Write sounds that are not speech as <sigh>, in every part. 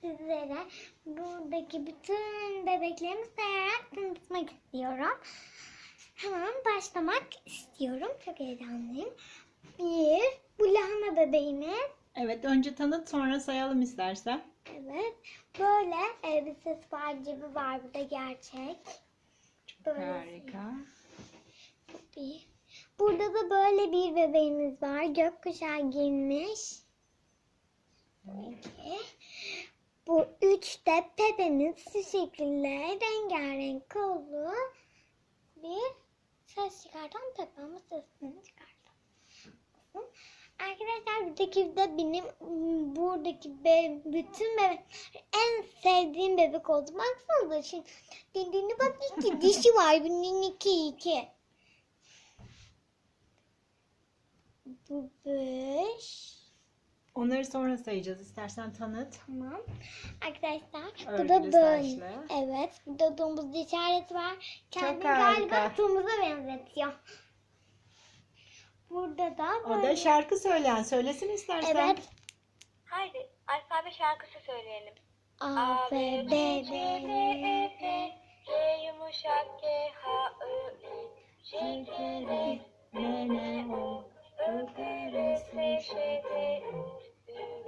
sizlere buradaki bütün bebeklerimi sayarak tanıtmak istiyorum. Hemen başlamak istiyorum. Çok heyecanlıyım. Bir, bu lahana bebeğimiz. Evet önce tanıt sonra sayalım istersen. Evet. Böyle elbisesi var, cebi var burada gerçek. Böyle Harika. bir. Burada da böyle bir bebeğimiz var. Gökkuşağı giyinmiş. İki. Bu üç de Pepe'miz şu şekilde rengarenk kollu bir ses çıkartan Pepe ama sesini çıkartan. Arkadaşlar buradaki de benim buradaki be, bütün bebek en sevdiğim bebek oldu. Baksanıza şimdi dediğine bak iki <laughs> dişi var bunun iki iki. Bu beş. Onları sonra sayacağız. İstersen tanıt. Tamam. Arkadaşlar bu Örgülü da böyle. saçlı. Evet. Burada domuz işareti var. Kendini harika. galiba domuza benzetiyor. Burada da O böyle. da şarkı söyleyen. Söylesin istersen. Evet. Haydi alfabe şarkısı söyleyelim. A, B, B, C, D, B. E, F, G yumuşak G, H, I, I, J, K, L, M, N, O, Ö, P, R, S, Ş, T, Ü, V,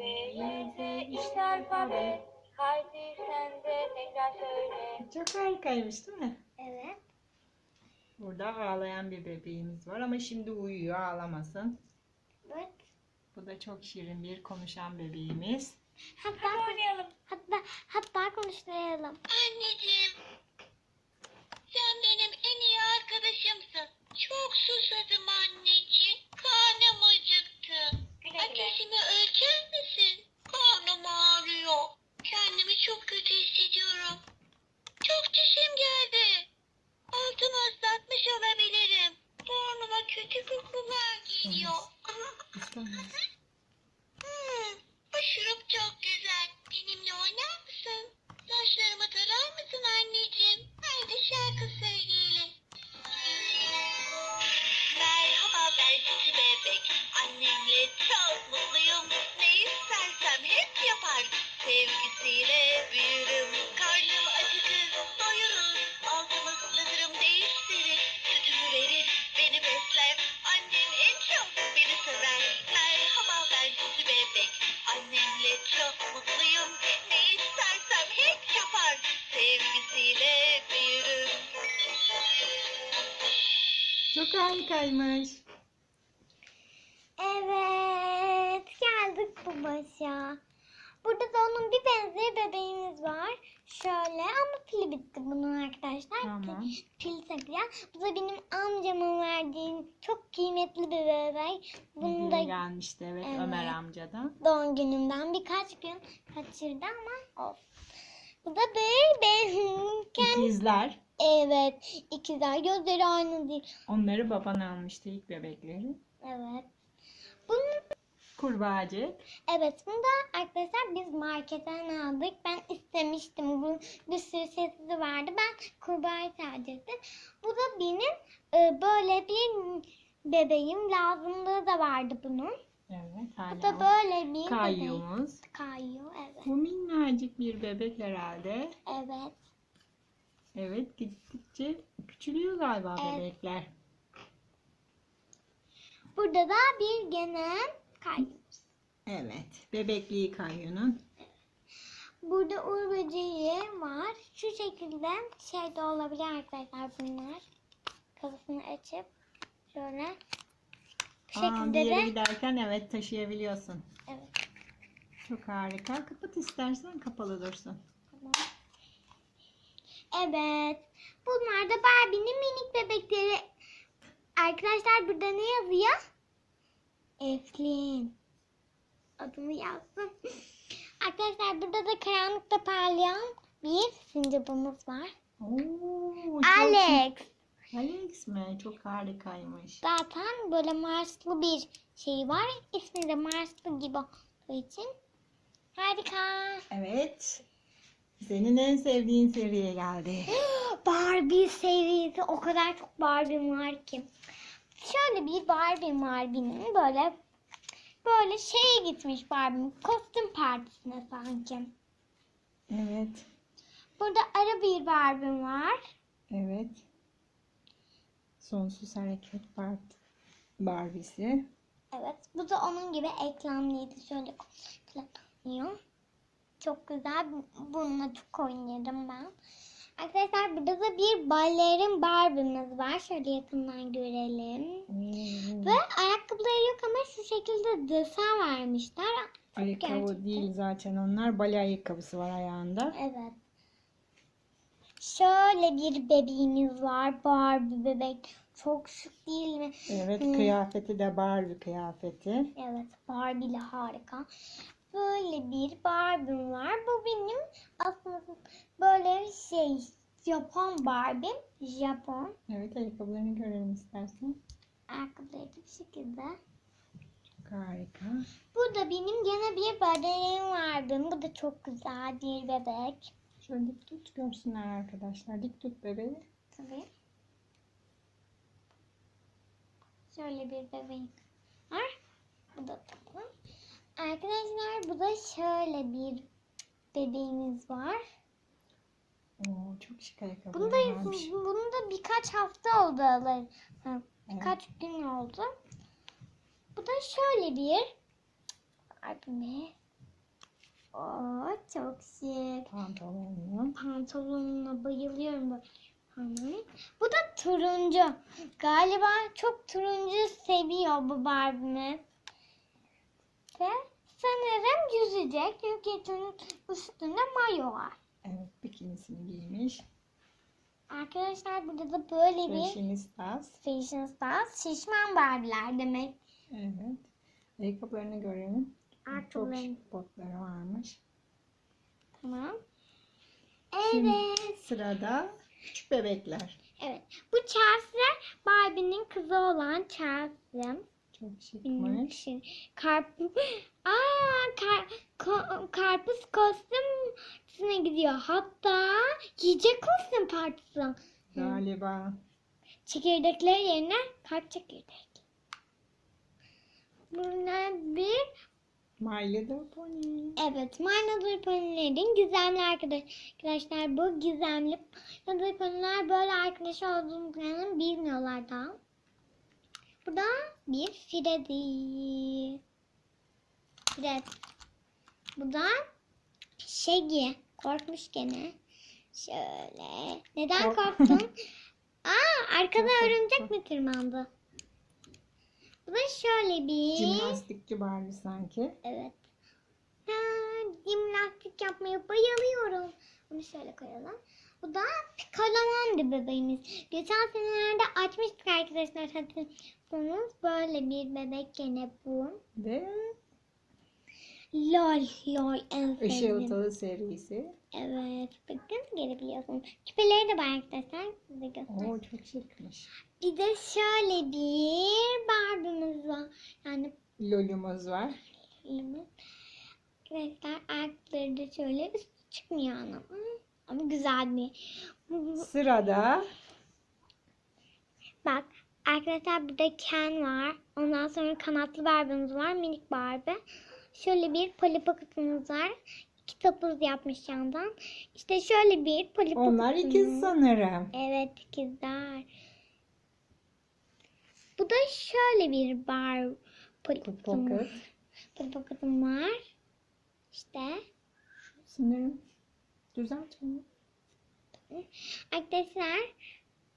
Y, Z, işte alfabe. Haydi sen de tekrar söyle. Çok harikaymış değil mi? Evet. Burada ağlayan bir bebeğimiz var ama şimdi uyuyor ağlamasın. Evet. Bu da çok şirin bir konuşan bebeğimiz. Hatta Oynayalım. hatta hatta konuşturalım. Anneciğim, sen benim en iyi arkadaşımsın. Çok susadım anneciğim. Karnım Ateşimi ölçer misin? Cici Bebek. Annemle çok mutluyum. Ne istersem hep yapar. Sevgisiyle büyürüm. Karnım acıkır, doyurur. Altımı ıslatırım, değiştirir. Sütümü verir, beni besler. Annem en çok beni sever. Merhaba ben Cici Bebek. Annemle çok mutluyum. Ne istersem hep yapar. Sevgisiyle büyürüm. Çok harikaymış. Evet. Başa. Burada da onun bir benzeri bebeğimiz var. Şöyle ama pili bitti bunun arkadaşlar. Tamam. Pil, pil takacağım. Bu da benim amcamın verdiği çok kıymetli bir bebek. Bunu Hediye da gelmişti evet, Evet. Ömer amcadan. doğum günümden birkaç gün kaçırdı ama olsun. Bu da bir benim. İkizler. Evet. ikizler gözleri aynı değil. Onları baban almıştı ilk bebekleri. Evet. Bunun Kurbağacık. Evet bunu da arkadaşlar biz marketten aldık. Ben istemiştim. Bu bir sürü sessizi vardı. Ben kurbağayı tercih ettim. Bu da benim e, böyle bir bebeğim. Lazımlığı da vardı bunun. Evet. Bu da böyle bir. Kayyumuz. Kayu evet. Bu minnacık bir bebek herhalde. Evet. Evet gittikçe küçülüyor galiba Evet. bebekler. Burada da bir gene kayu. Evet. Bebekliği kayyunun. Burada uğur böceği var. Şu şekilde şey de olabilir arkadaşlar bunlar. Kafasını açıp şöyle. Bu Aa, bir şekilde yere de giderken evet taşıyabiliyorsun. evet. Çok harika. Kapat istersen kapalı dursun. Tamam. Evet. Bunlar da Barbie'nin minik bebekleri. Arkadaşlar burada ne yazıyor? Eflin. Adını yazdım. <laughs> Arkadaşlar burada da karanlıkta parlayan bir sincapımız var. Oo, çok Alex. Alex mi? Çok harikaymış. Zaten böyle Marslı bir şey var. İsmi de Marslı gibi olduğu için. Harika. Evet. Senin en sevdiğin seriye geldi. <gasps> Barbie serisi o kadar çok Barbie var ki. Şöyle bir Barbie var benim böyle böyle şeye gitmiş Barbie kostüm partisine sanki. Evet. Burada ara bir Barbie'm var. Evet. Sonsuz hareket part Barbie'si. Evet. Bu da onun gibi eklemliydi. Şöyle kullanıyor. Çok güzel. Bununla çok oynarım ben. Arkadaşlar burada da bir balerin Barbie'miz var. Şöyle yakından görelim. Oo. Ve ayakkabıları yok ama şu şekilde desen vermişler. Ayakkabı gerçekten. değil zaten onlar. Bale ayakkabısı var ayağında. Evet. Şöyle bir bebeğimiz var. Barbie bebek. Çok şık değil mi? Evet Hmm. kıyafeti de Barbie kıyafeti. Evet. Barbie'li harika. Böyle bir Barbie'm var. Bu benim aslında böyle şey Japon Barbie. Japon. Evet ayakkabılarını görelim istersen. Ayakkabıları bu şekilde. Harika. Burada benim gene bir bebeğim vardı. Bu da çok güzel bir bebek. Şöyle dik tut görsünler arkadaşlar. Dik tut bebeği. Tabii. Şöyle bir bebeğim var. Bu da tamam. Arkadaşlar bu da şöyle bir bebeğimiz var. Oo çok şık ayakkabılar Bunu da varmış. bunu da birkaç hafta oldu alalı. Ha, Evet. Birkaç gün oldu. Bu da şöyle bir Barbie. Oo çok şık. Pantolonlu. Pantolonuna bayılıyorum bu. Hı. Bu da turuncu. Galiba çok turuncu seviyor bu Barbie'miz. Ve sanırım yüzecek. Çünkü üstünde mayo var. Evet bikinisini giymiş. Arkadaşlar burada da böyle bir Fashionistas. Fashion Stars şişman Barbie'ler demek. Evet. Ayakkabılarını görelim. Çok şık botları varmış. Tamam. Şimdi Evet. sırada küçük bebekler. Evet. Bu Chelsea Barbie'nin kızı olan Chelsea. Çok şıkmış. karpuz. Aa, kar, ko- karpuz kostümüne gidiyor. Hatta yiyecek kostüm partisi. Galiba. Çekirdekler yerine kalp çekirdek. Bunlar bir My Little Pony. Evet, My Little Pony'lerin gizemli arkadaş- arkadaşlar. Bu gizemli Little Pony'ler böyle arkadaş olduklarını bilmiyorlar da. Bu da bir Freddy. Fred. Bu da Shaggy. Korkmuş gene. Şöyle. Neden Kork- korktun? <laughs> Aa, arkada örümcek mi tırmandı? Bu da şöyle bir... Jimnastikçi Barbie sanki. Evet. Ha, jimnastik yapmaya bayılıyorum. Bunu şöyle koyalım. Bu da kalaman bir bebeğimiz. Geçen senelerde açmıştık arkadaşlar hatırlıyorsanız. Böyle bir bebek gene bu. Ve Lol lol en sevdiğim. Işıltılı serisi. Evet bakın gelebiliyorsunuz. Küpeleri de var arkadaşlar. Size göstereyim. Oo çok şıkmış. Bir de şöyle bir Barbie'miz var. Yani Lolumuz var. elimi. Arkadaşlar ayakları da şöyle üstü çıkmıyor ama. Ama güzel bir. Sırada Bak arkadaşlar burada Ken var. Ondan sonra kanatlı Barbie'miz var. Minik Barbie. Şöyle bir Polly Pocket'ımız var. İki topuz yapmış yandan. İşte şöyle bir Polly onlar ikiz sanırım. Evet ikizler. Bu da şöyle bir bar Polly Pocket'ım pocket. Polly Pocket'ım var. İşte. Sanırım. Düzelt onu. Arkadaşlar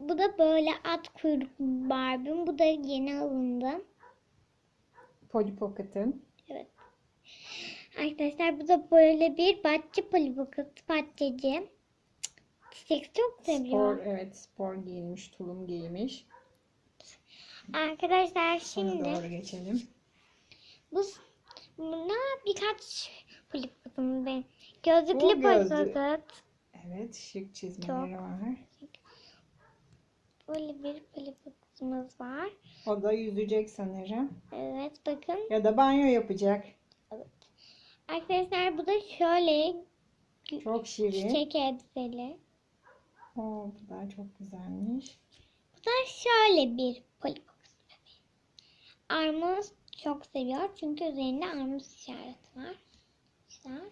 bu da böyle at kuyruklu Barbie'm. Bu da yeni alındı. Polly Pocket'ın. Evet. Arkadaşlar bu da böyle bir bahçe Polly Pocket bahçeci. Çiçek çok Spor, seviyor. evet spor giymiş, tulum giymiş. Arkadaşlar şimdi doğru geçelim. bu buna birkaç Polly Pocket'ım ben. Gözlüklü Bu Polly gözlü- Pocket. Evet şık çizmeleri var. Böyle bir Pocket'ımız var. O da yüzecek sanırım. Evet bakın. Ya da banyo yapacak. Arkadaşlar bu da şöyle Çok şirin. çiçek elbiseli. Oo, bu da çok güzelmiş. Bu da şöyle bir Polly Pocket bebeği. Armut çok seviyor çünkü üzerinde armut işareti var. Güzel.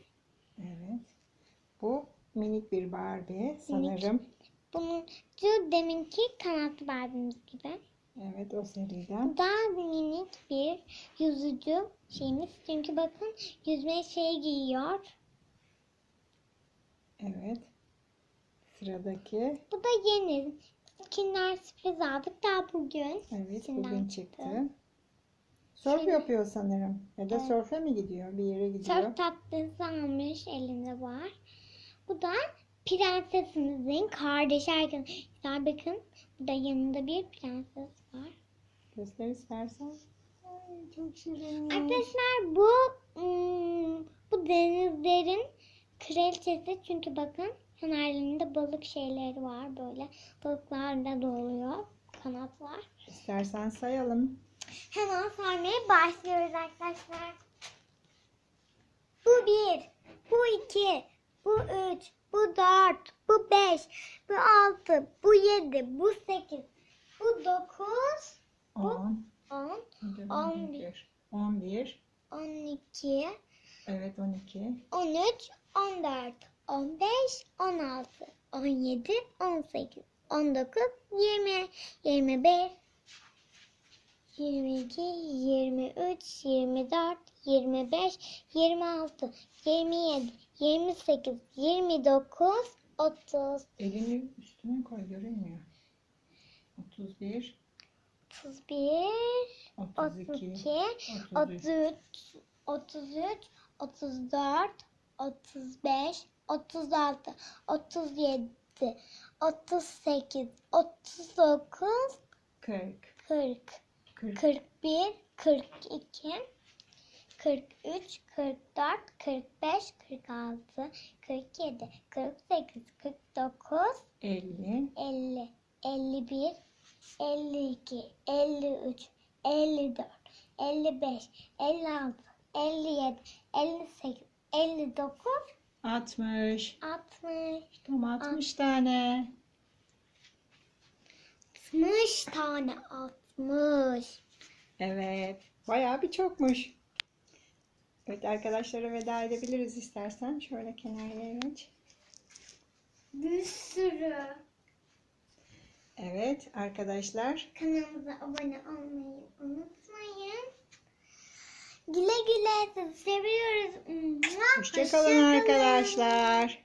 Evet. Bu minik bir Barbie sanırım. Bunun şu deminki kanatlı Barbie'miz gibi. Evet o seriden. Bu da minik bir yüzücü şeyimiz. Çünkü bakın yüzme şey giyiyor. Evet. Sıradaki. Bu da yeni. Kinder sürpriz aldık daha bugün. Evet bugün çıktı. çıktı. Şimdi- yapıyor sanırım. Ya da Evet. sörfe mi gidiyor? Bir yere gidiyor. Sörf tatlısı almış elinde var. Bu da prensesimizin kardeşi arkadaşlar. Bakın burada yanında bir prenses var. Göster istersen. Ay, çok şirin. Arkadaşlar bu hmm, bu denizlerin kraliçesi çünkü bakın kenarlarında balık şeyleri var böyle. Balıklar da doluyor. Kanatlar. İstersen sayalım. Hemen saymaya başlıyoruz arkadaşlar. Bu bir, bu iki, bu üç, bu dört, bu beş, bu altı, bu yedi, bu sekiz, bu dokuz, 10, on, 11, 11, on iki, evet 12, 13, 14, 15, 16, 17, 18, 19, 20, 21, 22, 23, 24, 25, 26, 27, 28, 29, 30, elini üstüne koy görünmüyor. 31, 31, 32, 32, 33, 33, 34, 35, 36, 37, 38, 39, 40, 40, 40, 41, 42, 43, 44, 45, 46, 47, 48, 49, 50, 50, 51, 52, 53, 54, 55, 56, 57, 58, 59, 60. 60, Tam 60 tane. 60 tane 60. Evet. Bayağı bir çokmuş. Evet arkadaşlara veda edebiliriz istersen. Şöyle kenarlara geç. Bir sürü. Evet arkadaşlar. Kanalımıza abone olmayı unutmayın. Güle güle seviyoruz. Hoşçakalın arkadaşlar.